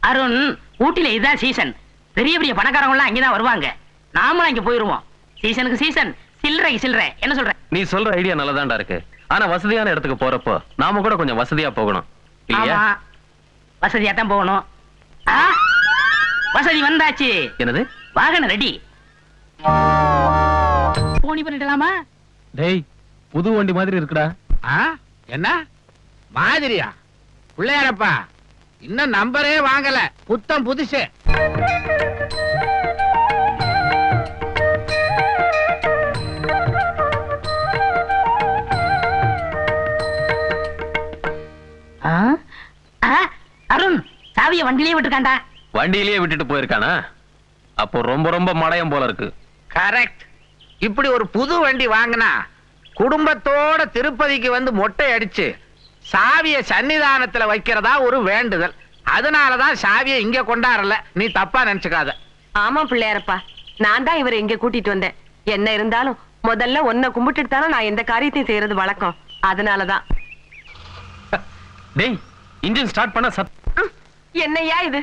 அருண் ஊட்டில இதுதான் சீசன் பெரிய பெரிய பணக்காரங்க எல்லாம் அங்கதான் வருவாங்க. நாமளும் அங்க போயிருவோம். சீசனுக்கு சீசன் சில்லறை சில்லறை. என்ன சொல்ற? நீ சொல்ற ஐடியா நல்லதாண்டா இருக்கு. ஆனா வசதியான இடத்துக்கு போறப்போ நாம கூட கொஞ்சம் வசதியா போகணும். இல்லையா? ஆமா. வசதியா தான் போகணும். ஆ, வசதி வந்தாச்சு. என்னது? வாகனம் ரெடி. போனி பண்ணிடலாமா? டேய் புது வண்டி மாதிரி இருக்குடா? என்ன? மாதிரியா? பிள்ளையாரப்பா. இன்னும் நம்பரே வாங்கல. புத்தம் புதுசு. ஆ? ஆ, அருண் சாவிய வண்டியிலே விட்டுருக்காண்டா வண்டியிலேயே விட்டுட்டு போயிருக்கானா? அப்போ ரொம்ப ரொம்ப மடையம் போல இருக்கு. கரெக்ட் இப்படி ஒரு புது வண்டி வாங்கினா குடும்பத்தோட திருப்பதிக்கு வந்து மொட்டை அடிச்சு சாவிய சன்னிதானத்துல வைக்கிறதா ஒரு வேண்டுதல். அதனாலதான் சாவியை இங்க கொண்டாடல. நீ தப்பா நினைச்சுக்காத. ஆமா பிள்ளையாரப்பா. நான் தான் இவரை இங்க கூட்டிட்டு வந்தேன். என்ன இருந்தாலும் முதல்ல உன்னை கும்பிட்டுட்டு தானே நான் எந்த காரியத்தையும் செய்யறது வழக்கம். அதனாலதான். டேய் இன்ஜின் ஸ்டார்ட் பண்ண சத் ம், என்னய்யா இது?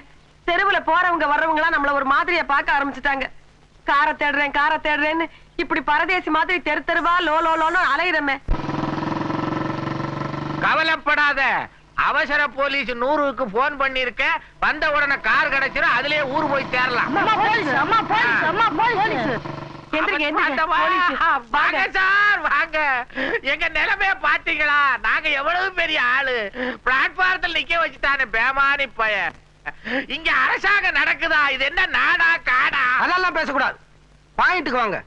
தெருவுல போறவங்க வர்றவங்க எல்லாம் நம்மள ஒரு மாதிரியா பார்க்க ஆரம்பிச்சுட்டாங்க. காரை தேடுறேன் காரை தேடுறேன்னு இப்படி பரதேசி மாதிரி தெரு தெருவா லோ லோ லோன்னு அலையிறமே. கவலைப்படாத. அவசர போலீஸ் நூறுக்கு போன் பண்ணிருக்க வந்த உடனே கார் கிடைச்சிரும் அதுலயே ஊர் போய் சேரலாம். எந்திரிங்க எந்திரிங்க ஆட்டமா? போலீஸ். வாங்க வாங்க சார் வாங்க. எங்க நிலைமைய பாத்தீங்களா நாங்க எவ்வளவு பெரிய ஆளு. பிளாட்பாரத்தில் நிக்க வச்சுட்டானே பேமானி பய இங்க அரசாங்கம் நடக்குதா? இது என்ன நாடா காடா? அதெல்லாம் பேசக்கூடாது. பாயிண்ட்டுக்கு வாங்க.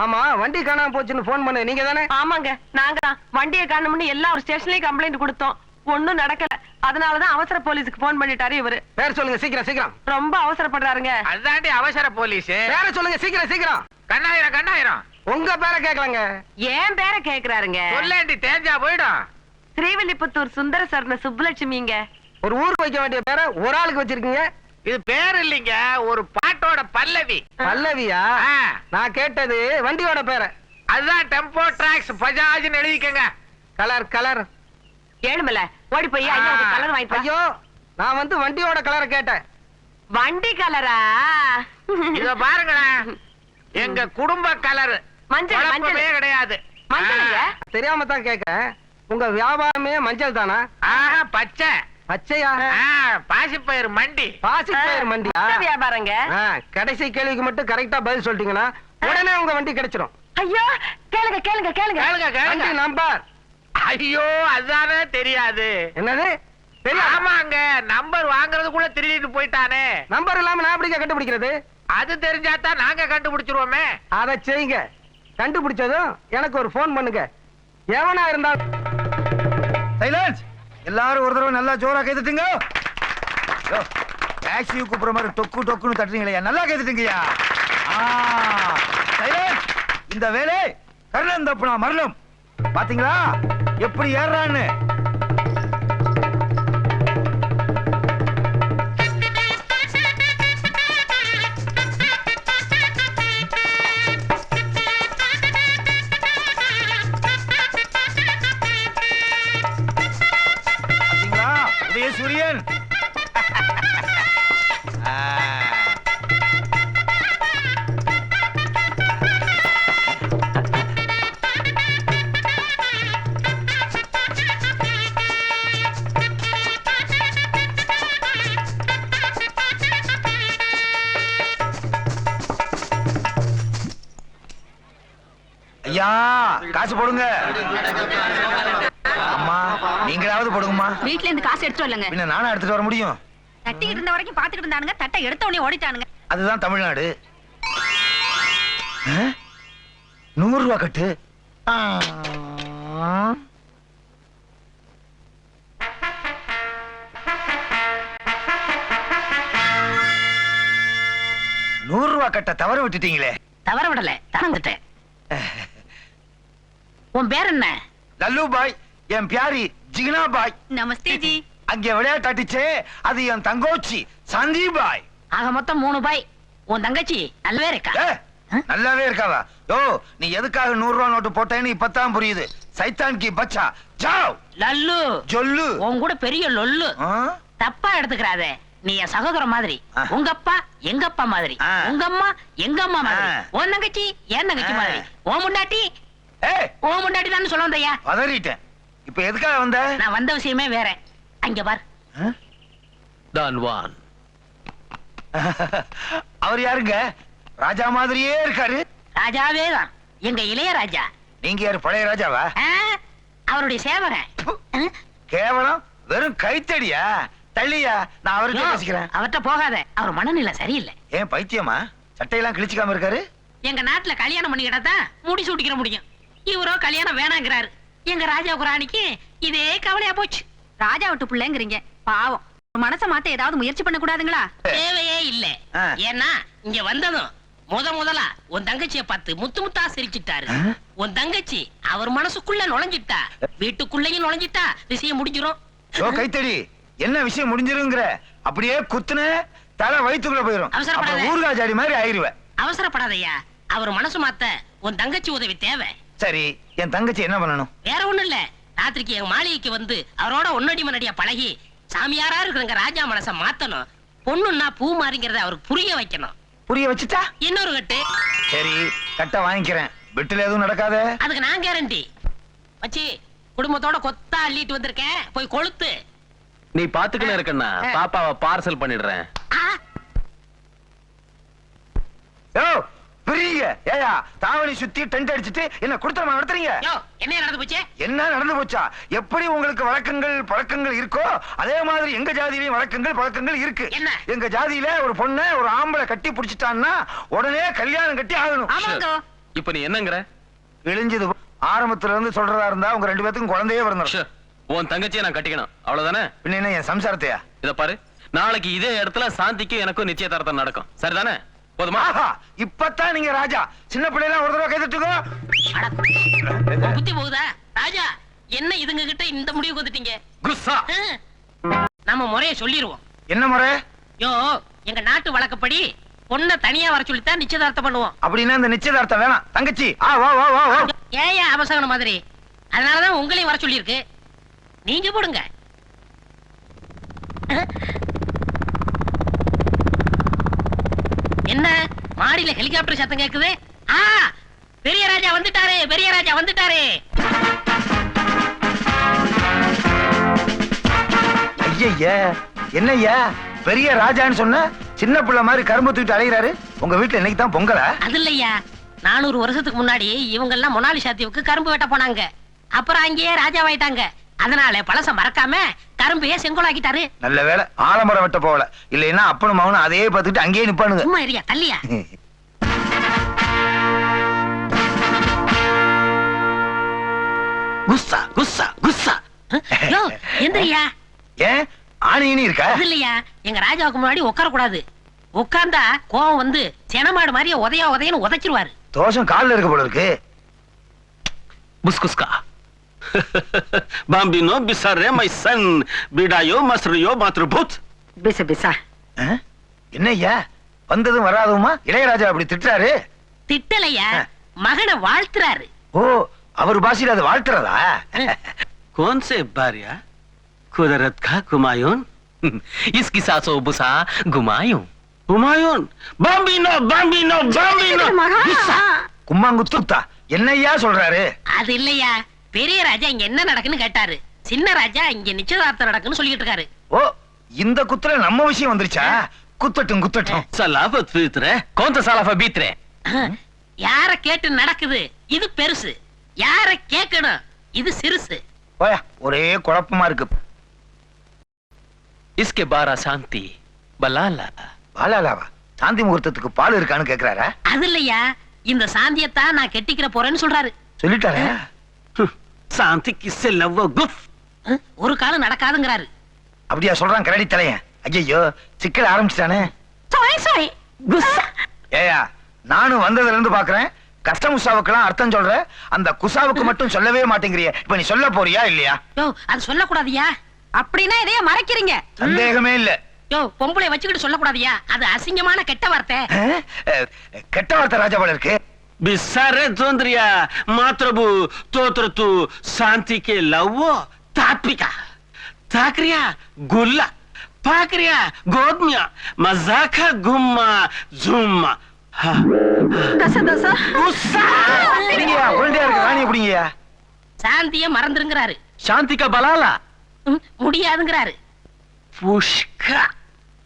ஆமா வண்டி காணாம போச்சுன்னு ஃபோன் பண்ண நீங்க தானே? ஆமாங்க நாங்க தான். வண்டியை காணோம்னு எல்லா ஒரு ஸ்டேஷன்லயும் கம்ப்ளைண்ட் கொடுத்தோம். ஒண்ணும் நடக்கல. அதனாலதான் அவசர போலீஸுக்கு போன் பண்ணிட்டாரு இவரு. பேர் சொல்லுங்க சீக்கிரம் சீக்கிரம். ரொம்ப அவசரப்படுறாருங்க. அதுதாண்டி அவசர போலீஸ் பேரை சொல்லுங்க சீக்கிரம் சீக்கிரம். கண்ணாயிரம் கண்ணாயிரம். உங்க பேரை கேட்கலாங்க ஏன் பேரை கேக்குறாருங்க? சொல்லேண்டி தேஞ்சா போயிடும். ஸ்ரீவில்லிபுத்தூர் சுந்தர சரண சுப்புலட்சுமிங்க. ஒரு ஊருக்கு வைக்க வேண்டிய பேரை ஒரு ஆளுக்கு வச்சிருக்கீங்க. இது பேர் இல்லைங்க ஒரு பாட்டோட பல்லவி. பல்லவியா? ஆ, நான் கேட்டது வண்டியோட பேரை. அதுதான் டெம்போ டிராக்ஸ் பஜாஜ்னு எழுதிக்கங்க. கலர் கலர் ஏழுமல ஓடி போய் ஐயா. கலர் வாங்கிட்டு வா. ஐயோ நான் வந்து வண்டியோட கலரை கேட்டேன். வண்டி கலரா இத பாருங்களேன் எங்க குடும்ப கலர் மஞ்சள், மஞ்சள். கிடையாது. மஞ்சளுங்க தெரியாம தான் கேட்கேன். உங்க வியாபாரமே மஞ்சள் தானா? ஆஹா, பச்சை. பச்சையா பாசிப்பயிர் மண்டி. பாசி பயிர் மண்டியா மொத்த வியாபாரங்க. கடைசி கேள்விக்கு மட்டும் கரெக்டா பதில் சொல்லிட்டீங்கன்னா உடனே உங்க வண்டி கிடைச்சிரும். ஐயோ கேளுங்க கேளுங்க கேளுங்க. கேளுங்க வண்டி கேளுங்க நம்பர் ஐயோ அதுதானே தெரியாது. என்னது? ஆமாங்க நம்பர் வாங்குறதுக்குள்ள திருடிட்டு போயிட்டானே. நம்பர் இல்லாம நான் எப்படிங்க கண்டுபிடிக்கிறது? அது தெரிஞ்சாதான் நாங்க கண்டுபிடிச்சிருவோமே. அதை செய்யுங்க. கண்டுபிடிச்சதும் எனக்கு ஒரு ஃபோன் பண்ணுங்க. எவனா இருந்தாலும். சைலன்ஸ் எல்லாரும் ஒரு தடவை நல்லா ஜோரா கைதுட்டுங்க டாக்ஸியை கூப்பிடுற மாதிரி டொக்கு டொக்குன்னு தட்டுறீங்களா நல்லா கைதுட்டுங்கய்யா இந்த வேலை கர்ணன் தப்புனா மரணம். பாத்தீங்களா? எப்படி ஏறான்னு ஐயா காசு போடுங்க. அம்மா நீங்களாவது போடுங்கம்மா. வீட்ல இருந்து காசு எடுத்து வரலங்க. பின்ன நானும் எடுத்துட்டு வர முடியும்? தட்டிக்கிட்டு இருந்த வரைக்கும் பாத்துக்கிட்டு இருந்தானுங்க தட்டை எடுத்த உடனே ஓடிட்டானுங்க. அதுதான் தமிழ்நாடு? நூறு ரூபா கட்டு. நூறு ரூபா கட்ட தவற விட்டுட்டீங்களே. தவற விடல தரந்துட்டேன் உன் பேர் என்ன? லல்லு பாய் என் பியாரி ஜிகினா பாய் நமஸ்தே ஜி அங்க விளையாட்டாட்டிச்சே அது என் தங்கோச்சி சந்தி பாய் ஆக மொத்தம் மூணு பாய். உன் தங்கச்சி நல்லவே இருக்கா? நல்லாவே இருக்காவா? யோ நீ எதுக்காக நூறு ரூபா நோட்டு போட்டேன்னு இப்பதான் புரியுது. சைத்தான் கி பச்சா ஜாவ்! லல்லு. ஜொல்லு. உன் கூட பெரிய லொல்லு? தப்பா எடுத்துக்கிறாதே. நீ என் சகோதரன் மாதிரி. உங்க அப்பா எங்க அப்பா மாதிரி. உங்க அம்மா எங்க அம்மா மாதிரி. உன் தங்கச்சி என் தங்கச்சி. மாதிரி. உன் முண்டாட்டி ஏய்! உன் முண்டாட்டி தான் சொல்ல வந்தையா பதறிட்டேன். இப்ப எதுக்காக வந்த? நான் வந்த விஷயமே வேற. அங்க பார்? டான் வான். அவர் யாருங்க? ராஜா மாதிரியே இருக்காரு. ராஜாவே தான். எங்க இளையராஜா நீங்க யாரு பழைய ராஜாவா? அவருடைய சேவகன்? கேவலம் வெறும் கைத்தடியா? தள்ளியா? நான் அவர்கிட்ட யோ, பேசிக்கிறேன். அவர்ட்ட போகாத. அவர் மனநிலை சரியில்லை. ஏன் பைத்தியமா? சட்டையெல்லாம் கிழிச்சுக்காம இருக்காரு? எங்க நாட்டுல கல்யாணம் பண்ணிக்கிட்டா தான் முடி சூட்டிக்கிற முடியும். இவரோ கல்யாணம் வேணாங்கிறாரு. எங்க ராஜாவுக்கு ராணிக்கு இதே கவலையா போச்சு. ராஜா விட்டு பிள்ளைங்கிறீங்க. பாவம். மனச மாத்த ஏதாவது முயற்சி பண்ண கூடாதுங்களா தேவையே இல்ல. ஏன்னா இங்க வந்ததும் முத முதலா உன் தங்கச்சிய பார்த்து முத்து முத்தா சிரிச்சிட்டாரு? உன் தங்கச்சி அவர் மனசுக்குள்ள நுழைஞ்சிட்டா வீட்டுக்குள்ளேயும் நுழைஞ்சிட்டா விஷயம் முடிஞ்சிரும். ஓ கைத்தடி என்ன விஷயம் முடிஞ்சிருங்கிற? அப்படியே குத்துன தலை வயித்துக்குள்ள போயிரும். அவசரப்படாத. அப்புறம் ஊர்கா ஜாடி மாதிரி ஆயிருவேன் அவசரப்படாதய்யா. அவர் மனசு மாத்த உன் தங்கச்சி உதவி தேவை. சரி என் தங்கச்சி என்ன பண்ணணும்? வேற ஒண்ணும் இல்ல. ராத்திரிக்கு என் மாளிகைக்கு வந்து அவரோட ஒன்னடி மனடியா பழகி சாமியாரா இருக்கிறங்க ராஜா மனச மாத்தணும். பொண்ணுன்னா பூ மாறிங்கிறத அவருக்கு புரிய வைக்கணும். புரிய வச்சுட்டா? இன்னொரு கட்டு. சரி கட்ட வாங்கிக்கிறேன். பெட்டில் எதுவும் நடக்காத? அதுக்கு நான் கேரண்டி வச்சி குடும்பத்தோட கொத்தா அள்ளிட்டு வந்திருக்கேன். போய் கொளுத்து. நீ பாத்துக்கினே இருக்கண்ணா. பாப்பாவை பார்சல் பண்ணிடுறேன். ஆ, யோ பிரியுங்க ஏயா தாவணி சுத்தி டென்ட் அடிச்சிட்டு என்ன குடுத்தமா நடத்துறீங்க? என்ன நடந்து போச்சு? என்ன நடந்து போச்சா? எப்படி உங்களுக்கு வழக்கங்கள் பழக்கங்கள் இருக்கோ அதே மாதிரி எங்க ஜாதியிலயும் வழக்கங்கள் பழக்கங்கள் இருக்கு? எங்க ஜாதியில ஒரு பொண்ணை ஒரு ஆம்பளை கட்டி புடிச்சிட்டான்னா உடனே கல்யாணம் கட்டி ஆகணும். இப்ப நீ என்னங்கிற? இழிஞ்சது ஆரம்பத்துல இருந்து சொல்றதா இருந்தா உங்க ரெண்டு பேத்துக்கும் குழந்தையே ஷே, உன் தங்கச்சியை நான் கட்டிக்கணும். அவ்வளவுதானே? பின்ன என்ன என் சம்சாரத்தையா? இத பாரு. நாளைக்கு இதே இடத்துல சாந்திக்கும் எனக்கும் நிச்சயதார்த்தம் நடக்கும். சரிதானே? போதுமா? இப்பதான் நீங்க ராஜா. சின்ன பிள்ளைலாம் ஒரு தடவை கை தட்டுக்கோ அட, உன் புத்தி போகுதா? ராஜா என்ன இதுங்க கிட்ட இந்த முடிவுக்கு வந்துட்டீங்க? குஸ்ஸா? நம்ம முறைய சொல்லிருவோம். என்ன முறை? யோ எங்க நாட்டு வழக்கப்படி பொண்ணை தனியா வர சொல்லித்தான் நிச்சயதார்த்தம் பண்ணுவோம். அப்படின்னா இந்த நிச்சயதார்த்தம் வேணாம். தங்கச்சி ஆ வா வா வா. வா ஏயா அவசகன மாதிரி? அதனாலதான் உங்களையும் வர சொல்லியிருக்கு. நீங்க போடுங்க. என்ன? மாடியில ஹெலிகாப்டர் சத்தம் கேக்குது? ஆ பெரிய ராஜா வந்துட்டாரு பெரிய ராஜா வந்துட்டாரு. ஐயய்யா என்னய்யா? பெரிய ராஜான்னு சொன்ன சின்ன பிள்ளை மாதிரி கரும்பு தூக்கிட்டு அலைகிறாரு உங்க வீட்டுல இன்னைக்கு தான் பொங்கலா? அது இல்லையா? நானூறு வருஷத்துக்கு முன்னாடி இவங்க எல்லாம் மொனாலிசா தீவுக்கு கரும்பு வெட்ட போனாங்க. அப்புறம் அங்கேயே ராஜாவாயிட்டாங்க. அதனால பழசம் மறக்காம கரும்பையே செங்கோலாக்கிட்டாரு. நல்ல வேளை ஆலமரம் வெட்ட போகல. இல்லைன்னா அப்பனும் மகனும் அதையே பார்த்துட்டு அங்கேயே நிப்பானுங்க. சும்மா இருயா தள்ளியா? குஸ்ஸா குஸ்ஸா குஸ்ஸா. யோ எந்திரியா? ஏன் ஆணின்னு இருக்கா? இல்லையா? எங்க ராஜாவுக்கு முன்னாடி உட்கார கூடாது உட்கார்ந்தா கோவம் வந்து செனமாடு மாதிரியே உதையா உதையன்னு உதைச்சிருவாரு. தோஷம் கால்ல இருக்க போல இருக்கு. புஸ்குஸ்கா Bambino bisarre my son. Bidayo masriyo matrubut. பிச பிசா ஆ? என்னய்யா வந்ததும் வராதுமா இளையராஜா அப்படி திட்டுறாரு திட்டலையா மகனை வாழ்த்துறாரு ஓ அவர் பாஷையில அது வாழ்த்துறதா कौन से बारिया कुदरत का कुमायून इसकी सासो बुसा गुमायूं हुमायून बम्बिनो बम्बिनो बम्बिनो கும்மாங்குத்துத்தா என்னய்யா சொல்றாரு அது இல்லையா பெரிய ராஜா இங்க என்ன நடக்குன்னு கேட்டாரு. சின்ன ராஜா இங்க நிச்சயதார்த்தம் நடக்குன்னு சொல்லிட்டு இருக்காரு. ஓ இந்த குத்துல நம்ம விஷயம் வந்துருச்சா? குத்தட்டும் குத்தட்டும். சலாஃப தூத்துற கோந்த சலாஃப பீத்துற யார கேட்டு நடக்குது? இது பெருசு. யார கேக்கணும்? இது சிறுசு. ஒரே குழப்பமா இருக்கு. இஸ்கே பாரா சாந்தி. பலாலா. பலாலாவா? சாந்தி முகூர்த்தத்துக்கு பால் இருக்கான்னு கேக்குறாரா? அது இல்லையா? இந்த சாந்தியத்தான் நான் கெட்டிக்கிற போறேன்னு சொல்றாரு. சொல்லிட்டாரா? சாந்தி கிஸ் லவ் குஃப் ஒரு காலம் நடக்காதுங்கிறாரு. அப்படியா சொல்றான் கரடி தலையன். ஐயோ சிக்கல் ஆரம்பிச்சிட்டானே. சாரி நானும் வந்ததுல இருந்து பாக்குறேன் கஷ்ட முசாவுக்குலாம் அர்த்தம் சொல்ற. அந்த குசாவுக்கு மட்டும் சொல்லவே மாட்டேங்கிறிய. இப்ப நீ சொல்ல போறியா இல்லையா? யோ அது சொல்ல கூடாதியா அப்படின்னா இதைய மறைக்கிறீங்க. சந்தேகமே இல்ல. யோ பொம்பளை வச்சுக்கிட்டு சொல்ல கூடாதியா அது அசிங்கமான கெட்ட வார்த்தை. கெட்ட வார்த்தை ராஜபாளருக்கு బిస్సారెంతుందిరియా మాత్రబు తోత్రతు శాంతికే లవ్వో తాత్విక తాక్రియా గుల్ల పాక్రియా గోద్మ్య మజాక గుమ్మ జుమ్మ சாந்திய மறந்துருங்கிறாரு. சாந்திக்கா பலாலா? முடியாதுங்கிறாரு. புஷ்கா.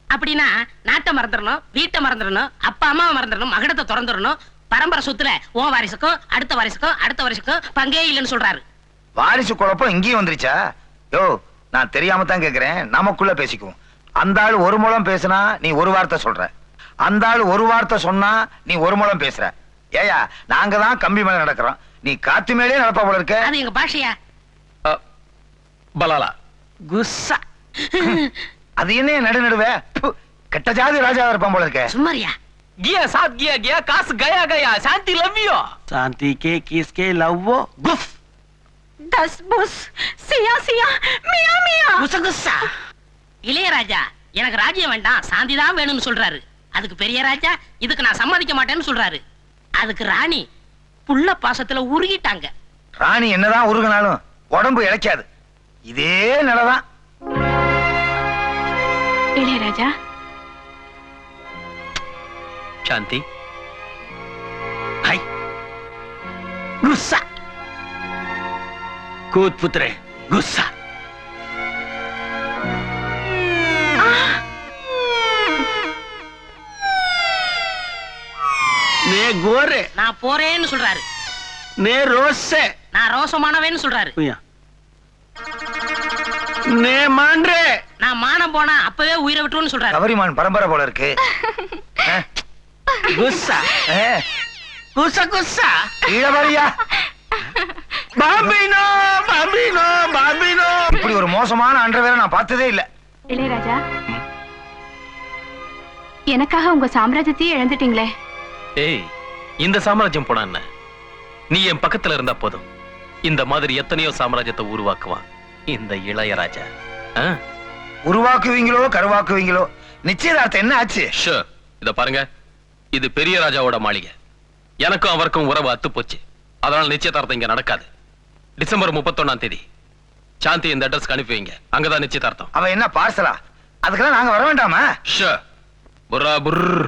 அப்படின்னா நாட்டை மறந்துடணும் வீட்டை மறந்துடணும் அப்பா அம்மா மறந்துடணும் மகடத்தை திறந்துடணும் பரம்பரை சொத்துல உன் வாரிசுக்கும் அடுத்த வாரிசுக்கும் அடுத்த வாரிசுக்கும் பங்கே இல்லைன்னு சொல்றாரு. வாரிசு குழப்பம் இங்கேயும் வந்துருச்சா? யோ நான் தெரியாம தான் கேக்குறேன். நமக்குள்ள பேசிக்குவோம். அந்த ஆள் ஒரு மூலம் பேசுனா நீ ஒரு வார்த்தை சொல்ற. அந்த ஆள் ஒரு வார்த்தை சொன்னா நீ ஒரு மூலம் பேசுற. ஏயா நாங்க தான் கம்பி மேல நடக்கிறோம். நீ காத்து மேலே நடப்பா போல இருக்க. அது எங்க பாஷையா? பலாலா. குஸ்ஸா. அது என்ன நடு நடுவே? கெட்ட ஜாதி ராஜாவா இருப்பான் போல இருக்க. சும்மாரியா கியா சாத் கியா கியா காசு கயா கயா சாந்தி லவ் யூ शांति के किसके लव्वो गुफ தஸ் புஸ் சியா சியா மியா மியா குசகுசா இளையராஜா எனக்கு ராஜ்யம் வேண்டாம் சாந்தி தான் வேணும்னு சொல்றாரு அதுக்கு பெரிய ராஜா இதுக்கு நான் சம்மதிக்க மாட்டேன்னு சொல்றாரு அதுக்கு ராணி புள்ள பாசத்துல உருகிட்டாங்க ராணி என்னதான் உருகினாலும் உடம்பு இழைக்காது இதே நிலைதான் இளையராஜா சாந்தி. ஹாய் குஸ்ஸா கூத் புத்திரே குஸ்ஸா நே கோரே. நான் போறேன்னு சொல்றாரு. நே ரோஸே நான் ரோசமானவேன்னு சொல்றாரு. நே மான்றே. நான் மானம் போனா அப்பவே உயிரை விட்டுருன்னு சொல்றாரு. கவரிமான் பரம்பரை போல இருக்கு. குஸ்ஸா குஸ்ஸா குஸ்ஸா இளவரியா பாம்பினோ பாம்பினோ பாம்பினோ. இப்படி ஒரு மோசமான அண்டர்வேரை நான் பார்த்ததே இல்ல. இளையராஜா எனக்காக உங்க சாம்ராஜ்யத்தையே இழந்துட்டீங்களே. ஏய் இந்த சாம்ராஜ்யம் போனா என்ன? நீ என் பக்கத்துல இருந்தா போதும். இந்த மாதிரி எத்தனையோ சாம்ராஜ்யத்தை உருவாக்குவான். இந்த இளையராஜா. உருவாக்குவீங்களோ கருவாக்குவீங்களோ? நிச்சயதார்த்தம் என்ன ஆச்சு? இத பாருங்க. இது பெரிய ராஜாவோட மாளிகை. எனக்கும் அவருக்கும் உறவு அத்து போச்சு. அதனால நிச்சயதார்த்தம் இங்க நடக்காது. டிசம்பர் முப்பத்தொன்னாம் தேதி. சாந்தி இந்த அட்ரஸ்க்கு அனுப்பி வைங்க. அங்கதான் நிச்சயதார்த்தம். அவ என்ன பார்சலா? அதுக்கெல்லாம் நாங்க வர வேண்டாமா? ஷூர் புர்ரா புர்ர்.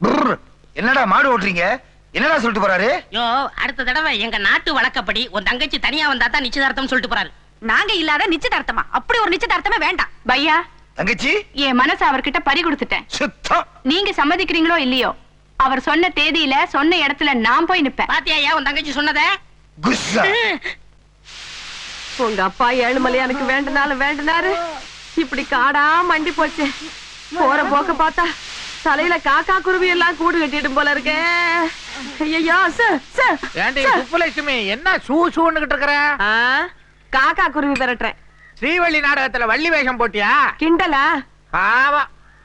புர்ர். என்னடா மாடு ஓட்டுறீங்க? என்னடா சொல்லிட்டு போறாரு? யோ அடுத்த தடவை எங்க நாட்டு வழக்கப்படி உன் தங்கச்சி தனியா வந்தா தான் நிச்சயதார்த்தம் சொல்லிட்டு போறாரு. நாங்க இல்லாத நிச்சயதார்த்தமா? அப்படி ஒரு நிச்சயதார்த்தமே வேண்டாம். பையா தங்கச்சி? என் மனசு அவர்கிட்ட பறி கொடுத்துட்டேன். சுத்தம் நீங்க சம்மதிக்கிறீங்களோ இல்லையோ அவர் சொன்ன தேதியில சொன்ன இடத்துல நான் போய் நிப்பேன். பாத்தியா உன் தங்கச்சி சொன்னத? குஸ்ஸா. உங்க அப்பா ஏழுமலையானுக்கு வேண்டுனாலும் வேண்டுனாரு. இப்படி காடா மண்டி போச்சு. போற போக்க பார்த்தா தலையில காக்கா குருவி எல்லாம் கூடு கட்டிடும் போல இருக்கே. ஐயோ சார் சார் என்ன சூ சூன்னுகிட்டு இருக்கிற? காக்கா குருவி விரட்டுறேன். ஸ்ரீவள்ளி நாடகத்துல வள்ளி வேஷம் போட்டியா? கிண்டலா? பாவா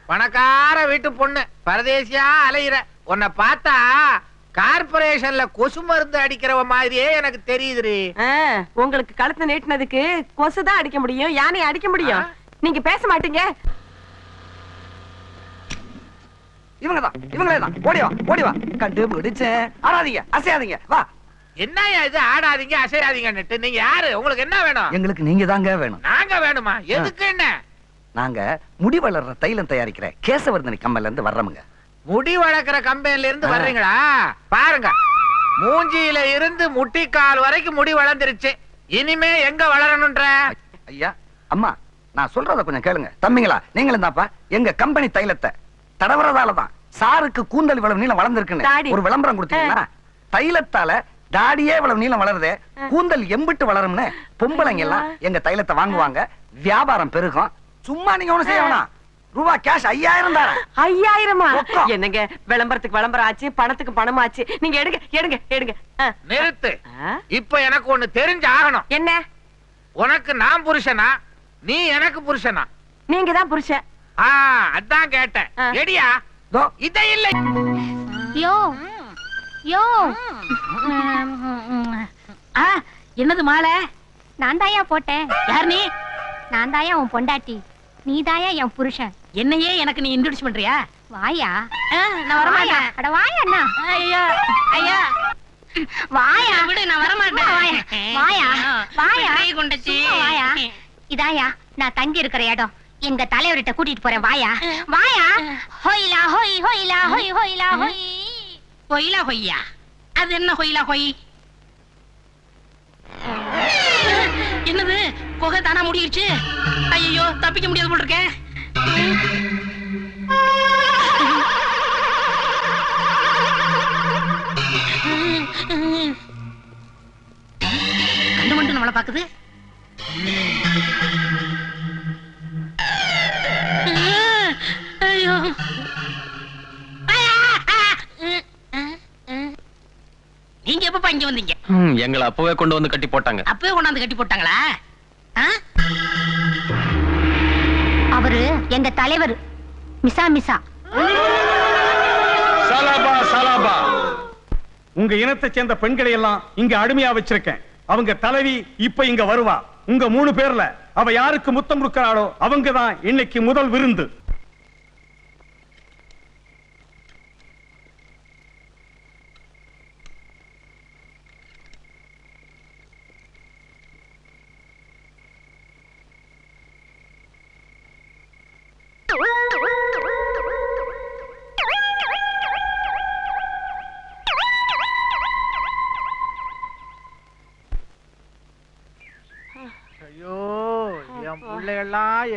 பணக்கார வீட்டு பொண்ணு. பரதேசியா அலையிற. உன்னை பார்த்தா கார்பரேஷன்ல கொசு மருந்து அடிக்கிறவ மாதிரியே எனக்கு தெரியுதுரி ஆ, உங்களுக்கு கழுத்து நீட்டினதுக்கு கொசுதான் அடிக்க முடியும் யானையை அடிக்க முடியும். நீங்க பேச மாட்டீங்க. இவங்க தான் இவங்களே தான் ஓடி வா ஓடி வா. கண்டு பிடிச்சேன் ஆடாதீங்க அசையாதீங்க. வா. என்னய்யா இது? ஆடாதீங்க அசையாதீங்கன்னுட்டு. நீங்க யாரு? உங்களுக்கு என்ன வேணும்? எங்களுக்கு நீங்க தாங்க வேணும். நாங்க வேணுமா? எதுக்கு என்ன? நாங்க முடி வளர்ற தைலம் தயாரிக்கிற கேசவர்தனி கம்பல்ல இருந்து வர்றோமுங்க. முடி வளர்க்குற கம்பெனில இருந்து. வர்றீங்களா? பாருங்க. மூஞ்சியில இருந்து முட்டிக்கால் வரைக்கும் முடி வளர்ந்துருச்சு. இனிமே எங்க வளரணும்ன்ற ஐயா அம்மா நான் சொல்றத கொஞ்சம் கேளுங்க. தம்பிங்களா நீங்களும் தாப்பா எங்க கம்பெனி தைலத்தை தடவறதால தான் சாருக்கு கூந்தல் இவ்வளவு நீளம். வளர்ந்துருக்குன்னு ஒரு விளம்பரம் கொடுத்தீங்களா தைலத்தால தாடியே இவ்வளவு நீளம் வளருதே கூந்தல் எம்பிட்டு வளரும்னு பொம்பளைங்க எல்லாம் எங்க தைலத்தை வாங்குவாங்க. வியாபாரம் பெருகும். சும்மா நீங்க ஒண்ணு செய்ய வேணாம். ரூபா கேஷ் ஐயாயிரம் தாரேன் ஐயாயிரமா. என்னங்க விளம்பரத்துக்கு விளம்பரம் ஆச்சு பணத்துக்கு பணம் ஆச்சு நீங்க எடுங்க எடுங்க எடுங்க. நிறுத்து? இப்ப எனக்கு ஒண்ணு தெரிஞ்சு ஆகணும் என்ன? உனக்கு நான் புருஷனா? நீ எனக்கு புருஷனா? நீங்க தான் புருஷன். ஆ அதான் கேட்டேன். எடியா இத இல்ல. யோ யோ. ஆ, என்னது மாலை? நான் தாயா போட்டேன். யார் நீ? நான் தாயா உன் பொண்டாட்டி. நீ தாயா என் புருஷன். என்னையே எனக்கு நீ இன்ட்ரோடியூஸ் பண்றியா? வாயா? நான் வரமாட்டேன் அட வாயா அண்ணா. ஐயா ஐயா. வாயா. விடு நான் வரமாட்டேன் வாயா. வாயா. வாயா. கை கொண்டுச்சு. வாயா. இதாயா நான் தங்கி இருக்கிற இடம். எங்க தலைவர்கிட்ட கூட்டிட்டு போறேன். வாயா. வாயா. ஹொய்லா ஹொய் ஹொய்லா ஹொய் ஹொய்லா ஹொய். கொயிலா ஹொய்யா அது என்ன கொயிலா ஹொய் என்னது? கொகை தானா முடியிருச்சு ஐயோ தப்பிக்க முடியாது போல் இருக்கேன் கண்டு மட்டும் நம்மளை பாக்குது ஐயோ. எப்பப்பா இங்க வந்தீங்க? எங்களை அப்பவே கொண்டு வந்து கட்டி போட்டாங்க. அப்பவே கொண்டாந்து கட்டி போட்டாங்களா? அவரு எங்க தலைவர் மிசா மிசா. சலாபா சலாபா. உங்க இனத்தை சேர்ந்த பெண்களை எல்லாம் இங்க அடிமையா வச்சிருக்கேன். அவங்க தலைவி இப்ப இங்க வருவா. உங்க மூணு பேர்ல அவ யாருக்கு முத்தம் கொடுக்கறாளோ அவங்க தான் இன்னைக்கு முதல் விருந்து.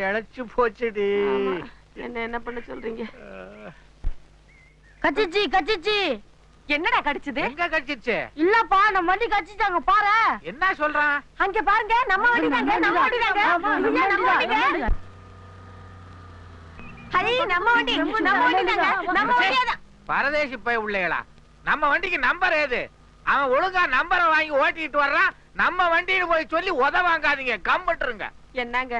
இழைச்சு போச்சுடி. என்ன என்ன பண்ண சொல்றீங்க? கச்சிச்சி கச்சிச்சி. என்னடா கடிச்சது? எங்க கடிச்சிருச்சு இல்லப்பா நம்ம வண்டி கச்சிட்டாங்க பாரு. என்ன சொல்றான்? அங்க பாருங்க நம்ம வண்டி தாங்க நம்ம வண்டி தாங்க. ஐயா, நம்ம வண்டிங்க. ஹரி நம்ம வண்டி. நம்ம வண்டி தாங்க. நம்ம வண்டி தான். பரதேசி போய் உள்ளேகளா நம்ம வண்டிக்கு நம்பர் ஏது? அவன் ஒழுங்கா நம்பரை வாங்கி ஓட்டிட்டு வர்றான். நம்ம வண்டியில போய் சொல்லி உத வாங்காதீங்க. கம்பட்டுருங்க என்னங்க?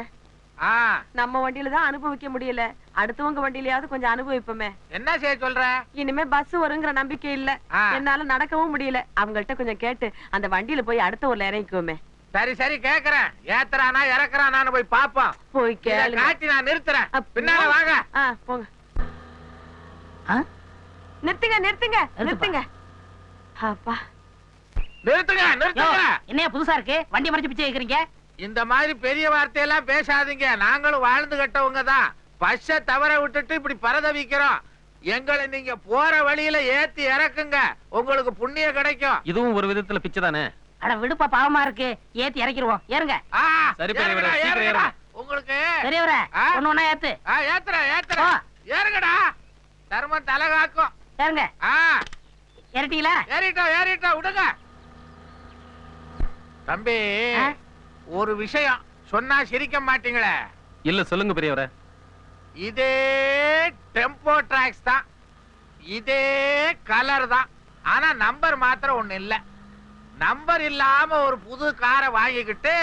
நம்ம வண்டியில தான் அனுபவிக்க முடியல. அடுத்தவங்க வண்டியிலயாவது கொஞ்சம் அனுபவிப்போமே. என்ன செய்ய சொல்ற? இனிமே பஸ் வருங்கிற நம்பிக்கை இல்ல. என்னால நடக்கவும் முடியல. அவங்கள்ட்ட கொஞ்சம் கேட்டு அந்த வண்டியில போய் அடுத்த ஊர்ல இறங்கிக்குவோமே சரி சரி கேக்குறேன். ஏத்துறானா இறக்குறானான்னு போய் பாப்போம். போய் காட்டி நான் நிறுத்துறேன். பின்னால வாங்க. போங்க. ஆ? நிறுத்துங்க நிறுத்துங்க நிறுத்துங்க. அப்பா. நிறுத்துங்க நிறுத்துங்க. என்னையா புதுசா இருக்கு? வண்டி மறைச்சு பிச்சை கேக்குறீங்க? இந்த மாதிரி பெரிய வார்த்தையெல்லாம் பேசாதீங்க. நாங்களும் வாழ்ந்து கட்டவங்க தான். பஸ்ஸ தவற விட்டுட்டு இப்படி பரதவிக்கிறோம் எங்களை நீங்க போற வழியில ஏத்தி இறக்குங்க. உங்களுக்கு புண்ணியம் கிடைக்கும். இதுவும் ஒரு விதத்துல பிச்சை தானே? அட விடுப்பா பாவமா இருக்கு. ஏத்தி இறக்கிருவோம். ஏறுங்க. ஆ, சரி. உங்களுக்கு பெரியவரே? ஒண்ணு ஒண்ணா ஏத்து. ஏத்துறேன் போ. ஏறுங்கடா. தர்மம் தலை காக்கும். ஏறுங்க. ஆ. ஏறிட்டீங்களா? ஏறிட்டோம் ஏறிட்டோம். விடுங்க. தம்பி? ஒரு விஷயம் சொன்னா சிரிக்க மாட்டீங்களே. இல்ல சொல்லுங்க பெரியவரே. இதே டெம்போ டிராக்ஸ் தான். இதே கலர் தான். ஆனா நம்பர் மாத்திரம் ஒண்ணு இல்ல. நம்பர் இல்லாம ஒரு புது காரை வாங்கிக்கிட்டு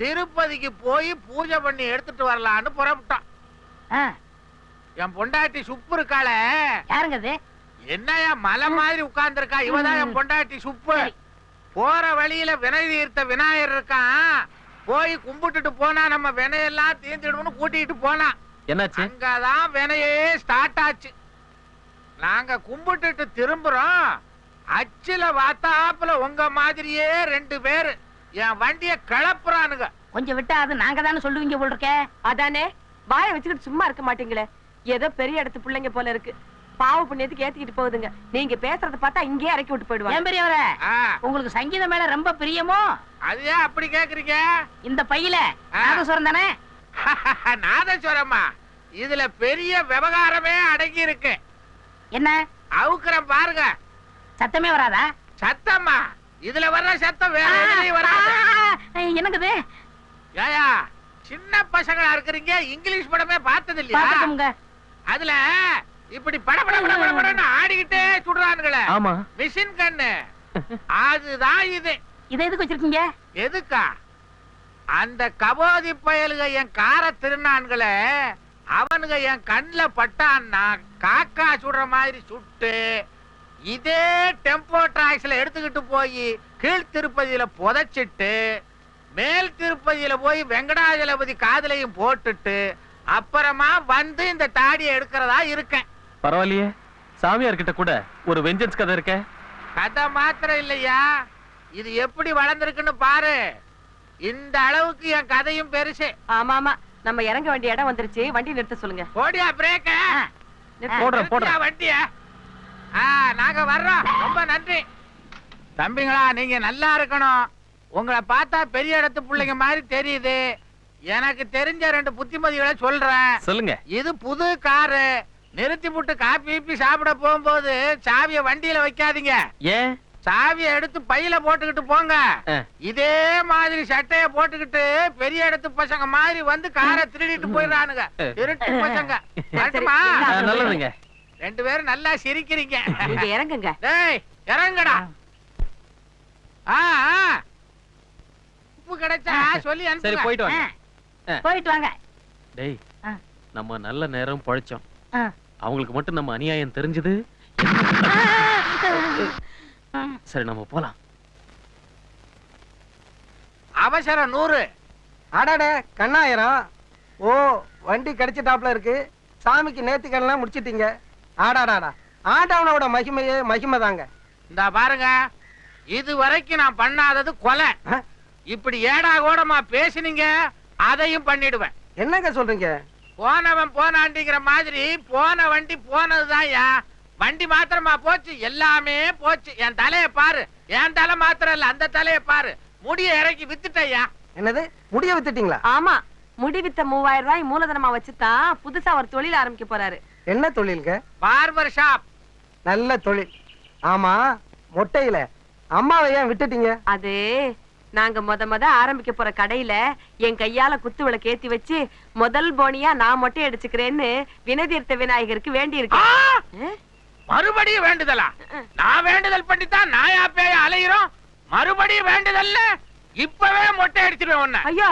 திருப்பதிக்கு போய் பூஜை பண்ணி எடுத்துட்டு வரலான்னு புறப்பட்டோம் என் பொண்டாட்டி சுப்பு இருக்காளே. யாருங்க என்னையா மலை மாதிரி உட்கார்ந்திருக்கா? இவதான் என் பொண்டாட்டி சுப்பு. போற வழியில வினை தீர்த்த விநாயகர் இருக்கான். போய் கும்பிட்டுட்டு போனா நம்ம வினையெல்லாம் தீர்ந்துடும்னு கூட்டிட்டு போனான் என்னாச்சு? அங்கதான் வினையே ஸ்டார்ட் ஆச்சு. நாங்க கும்பிட்டுட்டு திரும்புறோம். அச்சுல வாத்தாப்புல உங்க மாதிரியே ரெண்டு பேரு. என் வண்டிய கிளப்புறானுங்க. கொஞ்சம் விட்டா அது நாங்க தானே சொல்லுவீங்க போல் இருக்கே. அதானே? வாயை வச்சுக்கிட்டு சும்மா இருக்க மாட்டீங்களே. ஏதோ பெரிய இடத்து பிள்ளைங்க போல இருக்கு. பாவ புண்ணியத்துக்கு ஏத்திக்கிட்டு போகுதுங்க. நீங்க பேசுறத பார்த்தா இங்கேயே இறக்கி விட்டு போயிடுவாங்க. ஏன் பெரியவரே? உங்களுக்கு சங்கீதம் மேல ரொம்ப பிரியமோ? அது ஏன் அப்படி கேக்குறீங்க? இந்த பையில. நாதஸ்வரம் தானே? நாதஸ்வரமா இதுல பெரிய விவகாரமே அடங்கி இருக்கு. என்ன? அவுக்குறேன் பாருங்க. சத்தமே வராதா? சத்தம்மா. இதுல வர்ற சத்தம் வேற எதுலயும் என்னங்குது ஏயா சின்ன பசங்களா இருக்கிறீங்க. இங்கிலீஷ் படமே பார்த்தது இல்லையா அதுல இப்படி பட பட பட பட படன்னு ஆடிக்கிட்டே சுடுறானுங்களே. ஆமா. மிஷின் கண்ணு. அதுதான் இது. இதை எதுக்கு வச்சிருக்கீங்க? எதுக்கா? அந்த கபோதி பயலுக என் காரை திருநான்களே அவனுங்க என் கண்ணுல பட்டான்னா காக்கா சுடுற மாதிரி சுட்டு இதே டெம்போ டிராக்ஸ்ல எடுத்துக்கிட்டு போய் கீழ் திருப்பதியில புதைச்சிட்டு மேல் திருப்பதியில போய் வெங்கடாஜலபதி காதுலையும் போட்டுட்டு அப்புறமா வந்து இந்த தாடியை எடுக்கிறதா இருக்கேன். பரவாயில்லையே. சாமியார் கிட்ட கூட ஒரு வெஞ்சன்ஸ் கதை இருக்கே. கதை மாத்திரம் இல்லையா? இது எப்படி வளர்ந்திருக்குன்னு பாரு. இந்த அளவுக்கு என் கதையும் பெருசு. ஆமா ஆமா நம்ம இறங்க வேண்டிய இடம் வந்துருச்சு. வண்டி நிறுத்த சொல்லுங்க. போடியா பிரேக்க. போடுறேன், போடுறேன். வண்டிய? ஆ நாங்க வர்றோம். ரொம்ப நன்றி. தம்பிங்களா நீங்க நல்லா இருக்கணும். உங்களை பார்த்தா பெரிய இடத்து பிள்ளைங்க மாதிரி தெரியுது. எனக்கு தெரிஞ்ச ரெண்டு புத்திமதிகளை சொல்றேன். சொல்லுங்க. இது புது காரு. நிறுத்தி புட்டு காப்பி கீப்பி சாப்பிட போகும்போது சாவிய வண்டியில வைக்காதீங்க. ஏன் சாவிய எடுத்து பையில போட்டுக்கிட்டு போங்க. இதே மாதிரி சட்டைய போட்டுக்கிட்டு பெரிய இடத்து பசங்க மாதிரி வந்து காரை திருடிட்டு போயிடுறானுங்க. திருட்டு பசங்க. நல்லதுங்க. ரெண்டு பேரும் நல்லா சிரிக்கிறீங்க. இறங்குங்க. டேய் இறங்குடா. ஆ ஆ. உப்பு கிடைச்சா சொல்லி சரி அனுப்புங்க. போயிட்டு வாங்க. போயிட்டு வாங்க. டேய் ஆ. நம்ம நல்ல நேரம் பழிச்சோம். அவங்களுக்கு மட்டும் நம்ம அநியாயம் தெரிஞ்சது? சரி நம்ம போலாம். அவசரம் நூறு. அடடே கண்ணாயிரம். ஓ வண்டி கிடைச்சிட்டாப்ல இருக்கு. சாமிக்கு நேர்த்திக்கடலாம் முடிச்சிட்டீங்க. ஆடாடாடா. ஆண்டவனோட மகிமையே மகிமை தாங்க. இந்த பாருங்க. இது வரைக்கும் நான் பண்ணாதது கொலை. இப்படி ஏடா கூடமா பேசுனீங்க அதையும் பண்ணிடுவேன். என்னங்க சொல்றீங்க? போனவன் போனாண்டிங்கிற மாதிரி போன வண்டி போனதுதான்யா. வண்டி மாத்திரமா போச்சு எல்லாமே போச்சு. என் தலைய பாரு. என் தலை மாத்திரம் இல்ல அந்த தலைய பாரு. முடிய இறக்கி வித்துட்டய்யா என்னது? முடிய வித்துட்டீங்களா? ஆமா. முடி வித்த மூவாயிரம் ரூபாய் மூலதனமா வச்சுதான் புதுசா ஒரு தொழில் ஆரம்பிக்க போறாரு. என்ன தொழிலுங்க? Barber shop. நல்ல தொழில். ஆமா மொட்டையில. அம்மாவை ஏன் விட்டுட்டீங்க? அது. நாங்க முத முத ஆரம்பிக்க போற கடையில என் கையால குத்து விளக்கு ஏத்தி வச்சு முதல் போனியா நான் மொட்டை அடிச்சுக்கிறேன்னு வினதீர்த்த விநாயகருக்கு வேண்டி இருக்கேன் மறுபடியும் வேண்டுதலா? நான் வேண்டுதல் பண்ணித்தான் நாயா பேய அலையிறோம். மறுபடியும் வேண்டுதல்ல இப்பவே மொட்டை அடிச்சிருவேன் உன்னை. ஐயோ